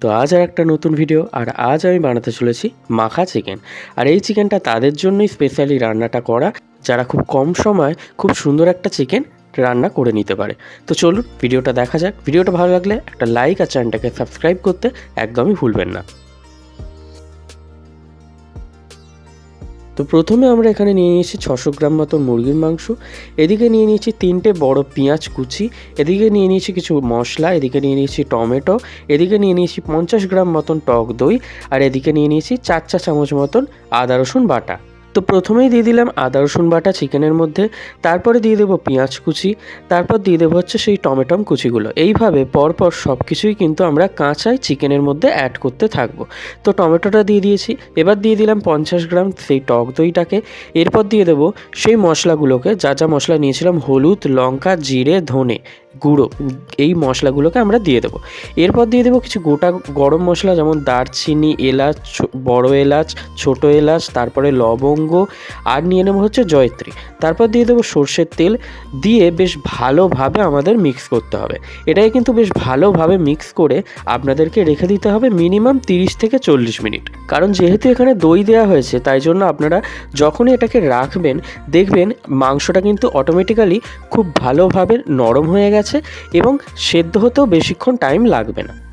তো আজ আর একটা নতুন ভিডিও আর আজ আমি বানাতে চলেছি মাখা চিকেন আর এই চিকেনটা তাদের জন্যই স্পেশালি রান্নাটা করা, যারা খুব কম সময় খুব সুন্দর একটা চিকেন রান্না করে নিতে পারে। তো চলুন ভিডিওটা দেখা যাক। ভিডিওটা ভালো লাগলে একটা লাইক আর চ্যানেলটাকে সাবস্ক্রাইব করতে একদমই ভুলবেন না। তো প্রথমে আমরা এখানে নিয়ে নিয়েছি ছশো গ্রাম মতো মুরগির মাংস, এদিকে নিয়ে নিয়েছি তিনটে বড় পেঁয়াজ কুচি, এদিকে নিয়ে নিয়েছি কিছু মশলা, এদিকে নিয়ে নিয়েছি টমেটো, এদিকে নিয়ে নিয়েছি পঞ্চাশ গ্রাম মতন টক দই, আর এদিকে নিয়ে নিয়েছি চার চা চামচ মতন আদা রসুন বাটা। তো প্রথমেই দিয়ে দিলাম আদা, রসুন বাটা চিকেনের মধ্যে, তারপরে দিয়ে দেবো পেঁয়াজ কুচি, তারপর দিয়ে দেবো হচ্ছে সেই টমেটম কুচিগুলো। এইভাবে পরপর সব কিছুই কিন্তু আমরা কাঁচাই চিকেনের মধ্যে অ্যাড করতে থাকব। তো টমেটোটা দিয়ে দিয়েছি, এবার দিয়ে দিলাম পঞ্চাশ গ্রাম সেই টক দইটাকে, এরপর দিয়ে দেবো সেই মশলাগুলোকে, যা যা মশলা নিয়েছিলাম, হলুদ, লঙ্কা, জিরে, ধনে। গুঁড়ো, এই মশলাগুলোকে আমরা দিয়ে দেবো। এরপর দিয়ে দেবো কিছু গোটা গরম মশলা, যেমন দারচিনি, এলাচ বড় এলাচ, ছোট এলাচ, তারপরে লবঙ্গ, আর নিয়ে নেব হচ্ছে জয়ত্রী। তারপর দিয়ে দেবো সর্ষের তেল, দিয়ে বেশ ভালোভাবে আমাদের মিক্স করতে হবে। এটাকে কিন্তু বেশ ভালোভাবে মিক্স করে আপনাদেরকে রেখে দিতে হবে মিনিমাম তিরিশ থেকে চল্লিশ মিনিট। কারণ যেহেতু এখানে দই দেওয়া হয়েছে, তাই জন্য আপনারা যখনই এটাকে রাখবেন, দেখবেন মাংসটা কিন্তু অটোমেটিক্যালি খুব ভালোভাবে নরম হয়ে গেছে। এবং সেদ্ধ হতেও বেশিক্ষণ টাইম লাগবে না।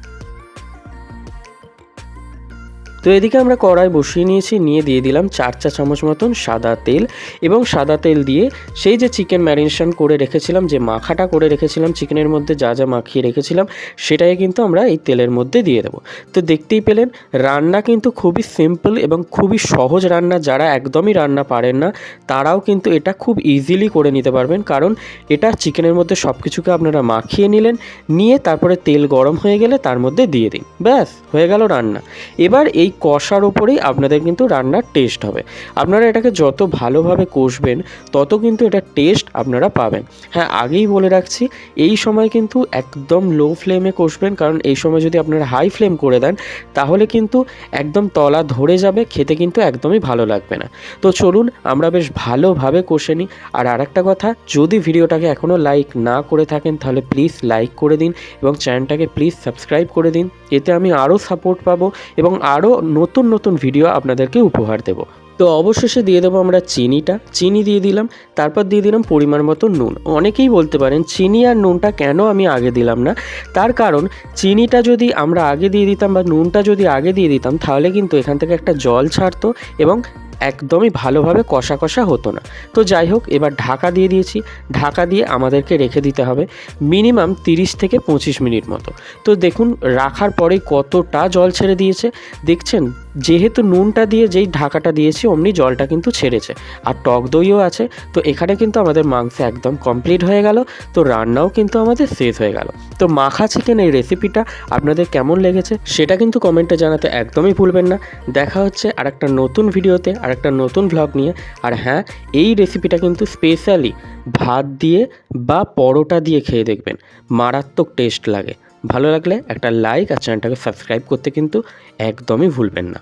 তো এদিকে আমরা কড়াই বসিয়ে নিয়েছি, নিয়ে দিয়ে দিলাম চার চা চামচ মতন সাদা তেল এবং সাদা তেল দিয়ে সেই যে চিকেন ম্যারিনেশন করে রেখেছিলাম, যে মাখাটা করে রেখেছিলাম, চিকেনের মধ্যে যা যা মাখিয়ে রেখেছিলাম, সেটাই কিন্তু আমরা এই তেলের মধ্যে দিয়ে দেবো। তো দেখতেই পেলেন, রান্না কিন্তু খুবই সিম্পল এবং খুবই সহজ রান্না, যারা একদমই রান্না পারেন না, তারাও কিন্তু এটা খুব ইজিলি করে নিতে পারবেন। কারণ এটা চিকেনের মধ্যে সব কিছুকে আপনারা মাখিয়ে নিলেন, নিয়ে তারপরে তেল গরম হয়ে গেলে তার মধ্যে দিয়ে দিন। ব্যাস, হয়ে গেল রান্না। এবার এই কষার ওপরেই আপনাদের কিন্তু রান্নার টেস্ট হবে। আপনারা এটাকে যত ভালোভাবে কষবেন, তত কিন্তু এটা টেস্ট আপনারা পাবেন। হ্যাঁ আগেই বলে রাখছি, এই সময় কিন্তু একদম লো ফ্লেমে কষবেন, কারণ এই সময় যদি আপনারা হাই ফ্লেম করে দেন, তাহলে কিন্তু একদম তলা ধরে যাবে, খেতে কিন্তু একদমই ভালো লাগবে না। তো চলুন, আমরা বেশ ভালোভাবে কষে নিই। আর আরেকটা কথা, যদি ভিডিওটাকে এখনও লাইক না করে থাকেন, তাহলে প্লিজ লাইক করে দিন এবং চ্যানেলটাকে প্লিজ সাবস্ক্রাইব করে দিন। এতে আমি আরও সাপোর্ট পাবো এবং আরও নতুন নতুন ভিডিও আপনাদেরকে উপহার দেব। তো অবশেষে দিয়ে দেবো আমরা চিনিটা। চিনি দিয়ে দিলাম, তারপর দিয়ে দিলাম পরিমাণ মতো নুন। অনেকেই বলতে পারেন, চিনি আর নুনটা কেন আমি আগে দিলাম না? তার কারণ, চিনিটা যদি আমরা আগে দিয়ে দিতাম বা নুনটা যদি আগে দিয়ে দিতাম, তাহলে কিন্তু এখান থেকে একটা জল ছাড়তো এবং একদমই ভালোভাবে কষা কষা হতো না। তো যাই হোক, এবার ঢাকা দিয়ে দিয়েছি। ঢাকা দিয়ে আমাদেরকে রেখে দিতে হবে মিনিমাম তিরিশ থেকে পঁচিশ মিনিট মতো। তো দেখুন, রাখার পরে কতটা জল ছেড়ে দিয়েছে। দেখছেন যেহেতু নুনটা দিয়ে যেই ঢাকাটা দিয়েছি, অমনি জলটা কিন্তু ছেড়েছে। আর টক দইও আছে, তো এখানে কিন্তু আমাদের মাংস একদম কমপ্লিট হয়ে গেল, তো রান্নাও কিন্তু আমাদের শেষ হয়ে গেল। তো মাখা চিকেন এই রেসিপিটা আপনাদের কেমন লেগেছে, সেটা কিন্তু কমেন্টে জানাতে একদমই ভুলবেন না। দেখা হচ্ছে আর একটা নতুন ভিডিওতে আর একটা নতুন ভ্লগ নিয়ে। আর হ্যাঁ এই রেসিপিটা কিন্তু স্পেশালি ভাত দিয়ে বা পরোটা দিয়ে খেয়ে দেখবেন। মারাত্মক টেস্ট লাগে। ভালো লাগলে একটা লাইক আর চ্যানেলটাকে সাবস্ক্রাইব করতে কিন্তু একদমই ভুলবেন না।